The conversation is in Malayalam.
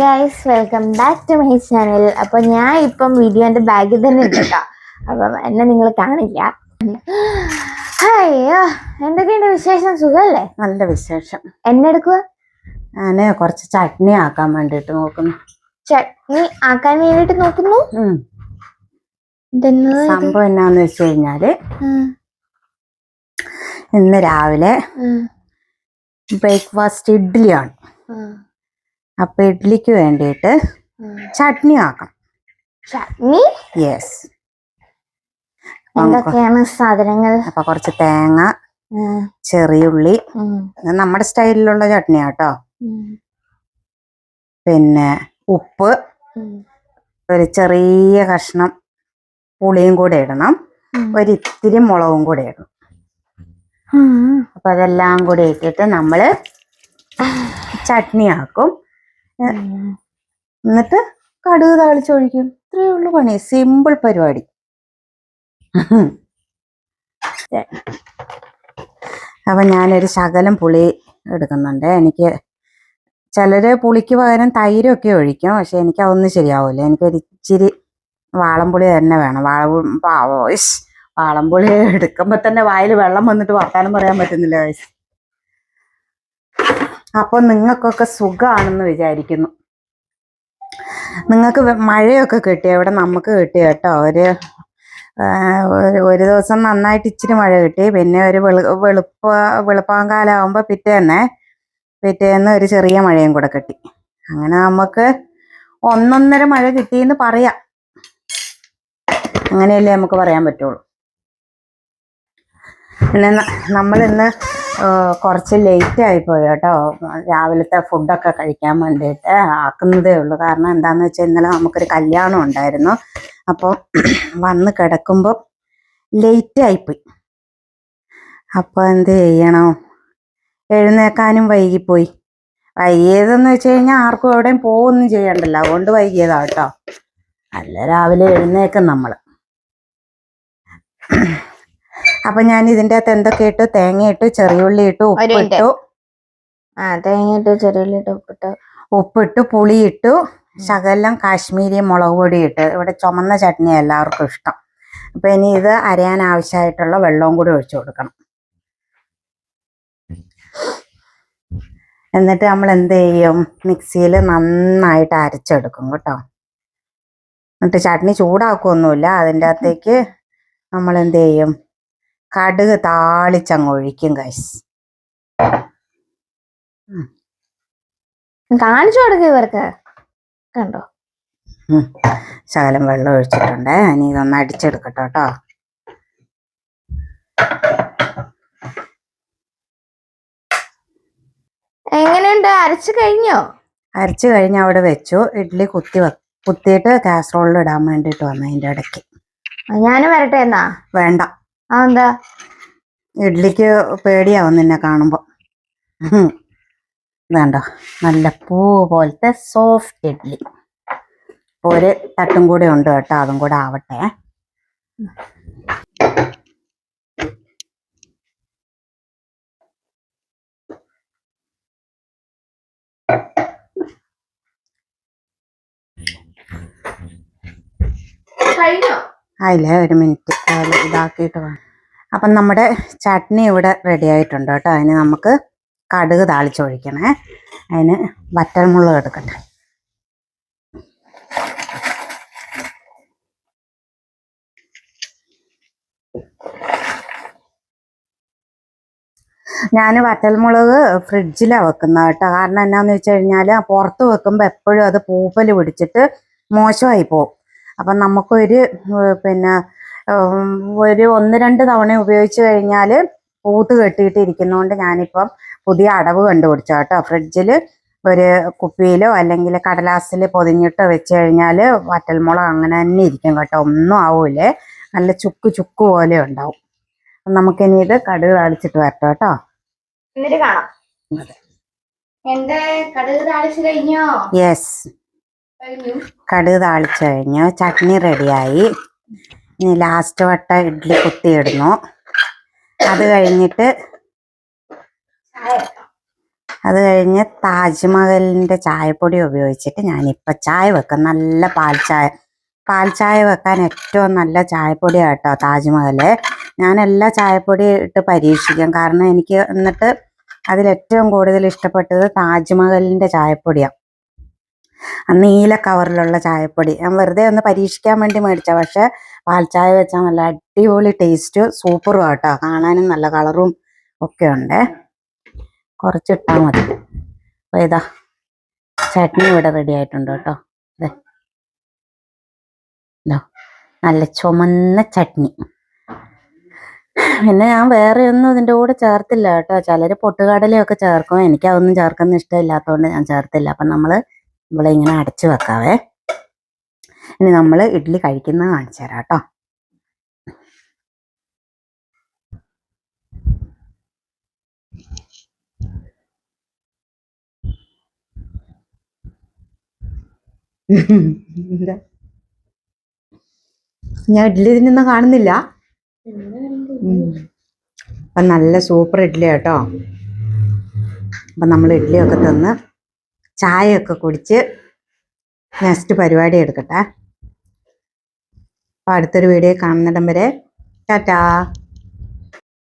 Guys welcome back to my channel അപ്പൊ ഞാൻ ഇപ്പം വീഡിയോന്റെ ബാഗിൽ തന്നെ ഉണ്ട് കേട്ടോ അപ്പം എന്നെ നിങ്ങൾ കാണില്ല അയ്യോ എന്തൊക്കെയുണ്ട് വിശേഷം? സുഖല്ലേ നല്ല വിശേഷം. എന്നെ എടുക്കുക ഞാൻ കുറച്ച് ചട്നി ആക്കാൻ വേണ്ടിട്ട് നോക്കുന്നു. ചട്നി ആക്കാൻ വേണ്ടിട്ട് നോക്കുന്നു. സംഭവം എന്നാന്ന് വെച്ച് കഴിഞ്ഞാൽ ഇന്ന് രാവിലെ ബ്രേക്ക്ഫാസ്റ്റ് ഇഡ്ഡലിയാണ്. അപ്പൊ ഇഡ്ലിക്ക് വേണ്ടിയിട്ട്. ചട്നി ആക്കണം ചട്നി? യെസ് എന്തൊക്കെയാണ് സാധനങ്ങൾ? അപ്പൊ കുറച്ച് തേങ്ങ ചെറിയുള്ളി നമ്മുടെ സ്റ്റൈലിലുള്ള ചട്നി കേട്ടോ പിന്നെ ഉപ്പ് ഒരു ചെറിയ കഷ്ണം പുളിയും കൂടെ ഇടണം. ഒരിത്തിരി മുളകും കൂടെ ഇടണം. അപ്പൊ അതെല്ലാം കൂടെ ഇട്ടിട്ട് നമ്മൾ ചട്നി ആക്കും. എന്നിട്ട് കടുക് താളിച്ചൊഴിക്കും. ഇത്രയേ ഉള്ളൂ പണി. സിമ്പിൾ പരിപാടി. അപ്പൊ ഞാനൊരു ശകലം പുളി എടുക്കുന്നുണ്ട്. എനിക്ക് ചിലര് പുളിക്ക് പകരം തൈരൊക്കെ ഒഴിക്കും. പക്ഷെ എനിക്ക് അതൊന്നും ശരിയാവില്ല എനിക്കൊരു ഇച്ചിരി വാളംപുളി തന്നെ വേണം. വാള പാവോ ഇഷ് വാളംപുളി എടുക്കുമ്പോ തന്നെ വായിൽ വെള്ളം വന്നിട്ട് വർത്താനം പറയാൻ പറ്റുന്നില്ല guys. അപ്പൊ നിങ്ങൾക്കൊക്കെ സുഖമാണെന്ന് വിചാരിക്കുന്നു. നിങ്ങൾക്ക് മഴയൊക്കെ കിട്ടി അവിടെ നമുക്ക് കിട്ടി കേട്ടോ? ഒരു ഒരു ദിവസം നന്നായിട്ട് ഇച്ചിരി മഴ കിട്ടി. പിന്നെ ഒരു വെളു വെളുപ്പ വെളുപ്പാങ്കാലാവുമ്പോൾ പിറ്റേന്നെ പിറ്റേന്ന് ഒരു ചെറിയ മഴയും കൂടെ കിട്ടി. അങ്ങനെ നമുക്ക് ഒന്നൊന്നര മഴ കിട്ടിയെന്ന് പറയാം. അങ്ങനെയല്ലേ നമുക്ക് പറയാൻ പറ്റുള്ളൂ. പിന്നെ നമ്മൾ ഇന്ന് കുറച്ച് ലേറ്റ് ആയിപ്പോയി കേട്ടോ. രാവിലത്തെ ഫുഡൊക്കെ കഴിക്കാൻ വേണ്ടിയിട്ട് ആക്കുന്നതേ ഉള്ളൂ. കാരണം എന്താന്ന് വെച്ചാൽ ഇന്നലെ നമുക്കൊരു കല്യാണം ഉണ്ടായിരുന്നു. അപ്പോൾ വന്ന് കിടക്കുമ്പോൾ ലേറ്റ് ആയിപ്പോയി അപ്പോൾ എന്ത് ചെയ്യണം? എഴുന്നേക്കാനും വൈകിപ്പോയി. വൈകിയതെന്ന് വെച്ച് കഴിഞ്ഞാൽ ആർക്കും എവിടെയും പോവൊന്നും ചെയ്യണ്ടല്ലോ. അതുകൊണ്ട് വൈകിയതാ കേട്ടോ. അല്ല രാവിലെ എഴുന്നേക്കും നമ്മൾ അപ്പൊ ഞാൻ ഇതിന്റെ അകത്ത് എന്തൊക്കെ ഇട്ടു? തേങ്ങ ഇട്ടു ചെറിയുള്ളി ഇട്ടു. ഉപ്പിട്ടു. ആ തേങ്ങയിട്ട് ചെറിയുള്ളി ഇട്ടു ഉപ്പിട്ടു. പുളി ഇട്ടു. ശകലം കാശ്മീരി മുളക് പൊടി ഇട്ട്. ഇവിടെ ചുമന്ന ചട്നി എല്ലാവർക്കും ഇഷ്ടം. അപ്പൊ ഇനി ഇത് അരയാൻ ആവശ്യമായിട്ടുള്ള വെള്ളവും കൂടി ഒഴിച്ചു കൊടുക്കണം. എന്നിട്ട് നമ്മൾ എന്ത് ചെയ്യും? മിക്സിയിൽ നന്നായിട്ട് അരച്ചെടുക്കും കേട്ടോ. എന്നിട്ട് ചട്നി ചൂടാക്കുകയൊന്നുമില്ല അതിന്റെ അകത്തേക്ക് നമ്മൾ എന്ത് ചെയ്യും? കടുക് താളിച്ചങ്ങ് ഒഴിക്കും കൈസ് കാണിച്ചു കൊടുക്കുക ഇവർക്ക്. കണ്ടോ? ശകലം വെള്ളം ഒഴിച്ചിട്ടുണ്ട്. ഇനി ഇതൊന്ന് അടിച്ചെടുക്കട്ടോ കേട്ടോ. എങ്ങനെയുണ്ട്? അരച്ചു കഴിഞ്ഞോ? അരച്ചു കഴിഞ്ഞ് അവിടെ വെച്ചു. ഇഡ്ഡലി കുത്തി വെ കുത്തിയിട്ട് കാസറോളിൽ ഇടാൻ വേണ്ടിട്ട് വന്നു അതിന്റെ ഇടയ്ക്ക്. ഞാനും വരട്ടെ എന്നാ? വേണ്ട. ആ ഇഡ്ലിക്ക് പേടിയാവും നിന്നെ കാണുമ്പോൾ വേണ്ട നല്ല പൂ പോലത്തെ സോഫ്റ്റ് ഇഡ്ലി. ഒരു തട്ടും കൂടെ ഉണ്ട് കേട്ടോ അതും കൂടെ ആവട്ടെ. കഴിഞ്ഞോ? അതിൽ ഒരു മിനിറ്റ്. ഇതാക്കിയിട്ട് വേണം. അപ്പം നമ്മുടെ ചട്നി ഇവിടെ റെഡി ആയിട്ടുണ്ട് കേട്ടോ. അതിന് നമുക്ക് കടുക് താളിച്ചൊഴിക്കണേ അതിന് വറ്റൽമുളക് എടുക്കട്ടെ. ഞാൻ വറ്റൽമുളക് ഫ്രിഡ്ജിലാണ് വെക്കുന്നത് കേട്ടോ. കാരണം എന്നാന്ന് വെച്ച് കഴിഞ്ഞാൽ പുറത്ത് വെക്കുമ്പോൾ എപ്പോഴും അത് പൂപ്പൽ പിടിച്ചിട്ട് മോശമായി പോകും. അപ്പം നമുക്കൊരു പിന്നെ ഒരു ഒന്ന് രണ്ട് തവണ ഉപയോഗിച്ച് കഴിഞ്ഞാൽ പൂത്ത് കെട്ടിയിട്ട് ഇരിക്കുന്നതുകൊണ്ട് ഞാനിപ്പം പുതിയ അടവ് കണ്ടുപിടിച്ചു കേട്ടോ. ഫ്രിഡ്ജിൽ ഒരു കുപ്പിയിലോ അല്ലെങ്കിൽ കടലാസിൽ പൊതിഞ്ഞിട്ട് വെച്ച് കഴിഞ്ഞാൽ വറ്റൽമുളക് അങ്ങനെ തന്നെ ഇരിക്കും കേട്ടോ. ഒന്നും ആവൂലേ നല്ല ചുക്ക് ചുക്ക് പോലെ ഉണ്ടാവും. അപ്പം നമുക്കിനി ഇത് കടുക് താളിച്ചിട്ട് വരട്ടോ കേട്ടോ. എന്നിട്ട് കാണാം. എന്റെ കടുക് താളിച്ചു കഴിഞ്ഞോ? യെസ്. കടുക് താളിച്ച് കഴിഞ്ഞു. ചട്നി റെഡിയായി. ഇനി ലാസ്റ്റ് വട്ട ഇഡ്ഡലി കുത്തിയിടുന്നു. അത് കഴിഞ്ഞിട്ട് അത് കഴിഞ്ഞ് താജ്മഹലിന്റെ ചായപ്പൊടി ഉപയോഗിച്ചിട്ട് ഞാനിപ്പോൾ ചായ വെക്കാം. നല്ല പാൽ ചായ. പാൽ ചായ വെക്കാൻ ഏറ്റവും നല്ല ചായപ്പൊടിയാണ് കേട്ടോ താജ്മഹൽ. ഞാൻ എല്ലാ ചായപ്പൊടി ഇട്ട് പരീക്ഷിക്കും. കാരണം എനിക്ക് എന്നിട്ട് അതിലേറ്റവും കൂടുതൽ ഇഷ്ടപ്പെട്ടത് താജ്മഹലിന്റെ ചായപ്പൊടിയാണ് നീല കവറിലുള്ള ചായപ്പൊടി. ഞാൻ വെറുതെ ഒന്ന് പരീക്ഷിക്കാൻ വേണ്ടി മേടിച്ച പക്ഷെ പാൽ ചായ വെച്ചാൽ നല്ല അടിപൊളി ടേസ്റ്റ് സൂപ്പറും ആട്ടോ. കാണാനും നല്ല കളറും ഒക്കെ ഉണ്ട്. കുറച്ചിട്ടാൽ മതി. അപ്പൊ ഇതാ ചട്നി ഇവിടെ റെഡി ആയിട്ടുണ്ട് കേട്ടോ. ഇതാ, നല്ല ചുമന്ന ചട്നി. പിന്നെ ഞാൻ വേറെ ഒന്നും ഇതിന്റെ കൂടെ ചേർത്തില്ല കേട്ടോ. ചിലർ പൊട്ടുകടലയൊക്കെ ചേർക്കും. എനിക്ക് അതൊന്നും ചേർക്കുന്ന ഇഷ്ടമില്ലാത്തതുകൊണ്ട് ഞാൻ ചേർത്തില്ല. അപ്പം നമ്മൾ ഇങ്ങനെ അടച്ചു വെക്കാവേ. ഇനി നമ്മൾ ഇഡ്ഡലി കഴിക്കുന്നത് കാണിച്ചു തരാം കേട്ടോ. ഞാൻ ഇഡ്ഡലി തിന്നുന്ന കാണുന്നില്ല. അപ്പം നല്ല സൂപ്പർ ഇഡ്ഡലി കേട്ടോ. അപ്പം നമ്മൾ ഇഡ്ഡലിയൊക്കെ തിന്ന് ചായയൊക്കെ കുടിച്ച് നെക്സ്റ്റ് പരിപാടി എടുക്കട്ടെ. അപ്പോൾ അടുത്തൊരു വീഡിയോ കാണുന്നിടം വരെ ടാറ്റാ.